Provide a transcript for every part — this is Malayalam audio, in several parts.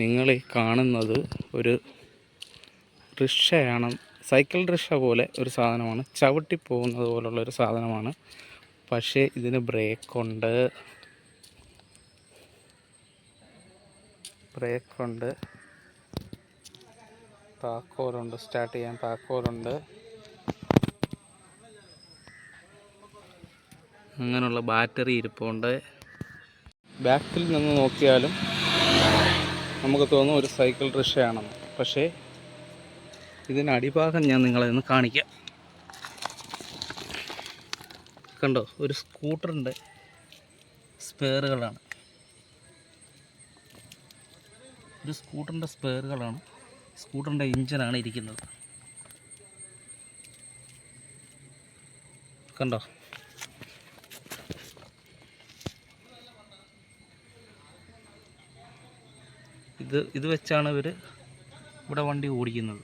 നിങ്ങൾ കാണുന്നത് ഒരു റിക്ഷയാണ്. സൈക്കിൾ റിക്ഷ പോലെ ഒരു സാധനമാണ്. ചവിട്ടി പോകുന്നത് പോലുള്ള ഒരു സാധനമാണ്. പക്ഷേ ഇതിന് ബ്രേക്കുണ്ട്. ബ്രേക്കുണ്ട്. താക്കോലുണ്ട് സ്റ്റാർട്ട് ചെയ്യാൻ താക്കോലുണ്ട് അങ്ങനെയുള്ള ബാറ്ററി ഇരിപ്പുണ്ട്. ബാക്കിൽ നിന്ന് നോക്കിയാലും നമുക്ക് തോന്നും ഒരു സൈക്കിൾ റിക്ഷയാണെന്ന്. പക്ഷേ ഇതിന്റെ അടിഭാഗം ഞാൻ നിങ്ങളെ ഒന്ന് കാണിക്കാം. കണ്ടോ ഒരു സ്കൂട്ടറിന്റെ സ്പെയറുകളാണ്. ഒരു സ്കൂട്ടറിന്റെ സ്പെയറുകളാണ്. സ്കൂട്ടറിന്റെ ഇഞ്ചിനാണ് ഇരിക്കുന്നത്. കണ്ടോ ഇത് ഇത് വെച്ചാണ് ഇവർ ഇവിടെ വണ്ടി ഓടിക്കുന്നത്.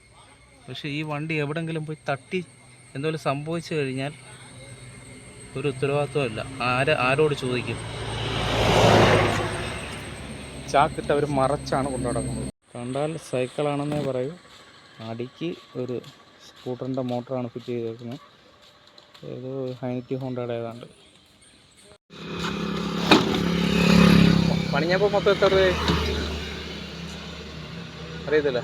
പക്ഷേ ഈ വണ്ടി എവിടെങ്കിലും പോയി തട്ടി എന്തെങ്കിലും സംഭവിച്ചു കഴിഞ്ഞാൽ ഒരു ഉത്തരവാദിത്വമില്ല ആര് ആരോട് ചോദിക്കും? ചാക്കിട്ട് അവർ മറച്ചാണ് കൊണ്ടു നടക്കുന്നത്. കണ്ടാൽ സൈക്കിളാണെന്നേ പറയൂ. അടിക്ക് ഒരു സ്കൂട്ടറിന്റെ മോട്ടറാണ് ഫിറ്റ് ചെയ്തേക്കുന്നത്. ഏതോ ഹൈനിറ്റി ഹോണ്ടയുടെ ഏതാണ്ട് പണിഞ്ഞപ്പോൾ മൊത്തം എത്ര രൂപയായി? புரியுதுல்ல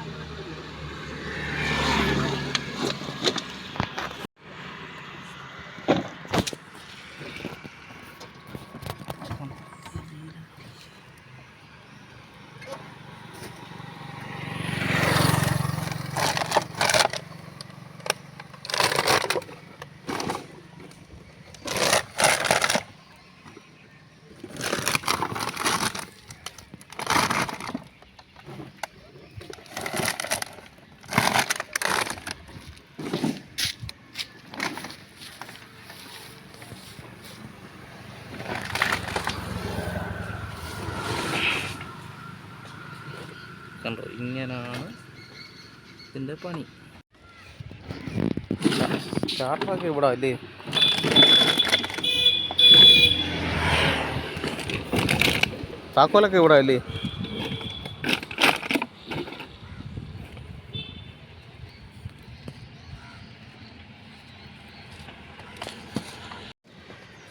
കണ്ടോ? ഇങ്ങനാണ് ഇതിന്റെ പണി. സ്റ്റാർട്ടറൊക്കെ ഇവിടെ അല്ലേ? താക്കോലൊക്കെ ഇവിടെ അല്ലേ?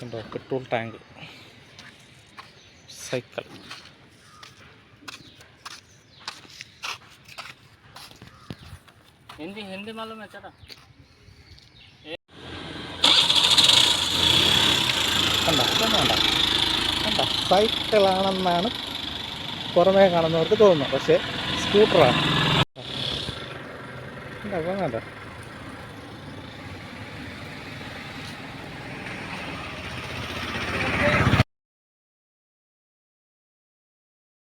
കണ്ടോ? Petrol tank. Cycle. Hindi Hindi मालूम है चाचा കണ്ട ഇതൊന്നും കണ്ട കണ്ട സൈക്കിളാണെന്നാണ് പുറമേ കാണുന്നവർക്ക് തോന്നുന്നത് പക്ഷേ സ്കൂട്ടറാണ് കണ്ട ഇപ്പം കണ്ട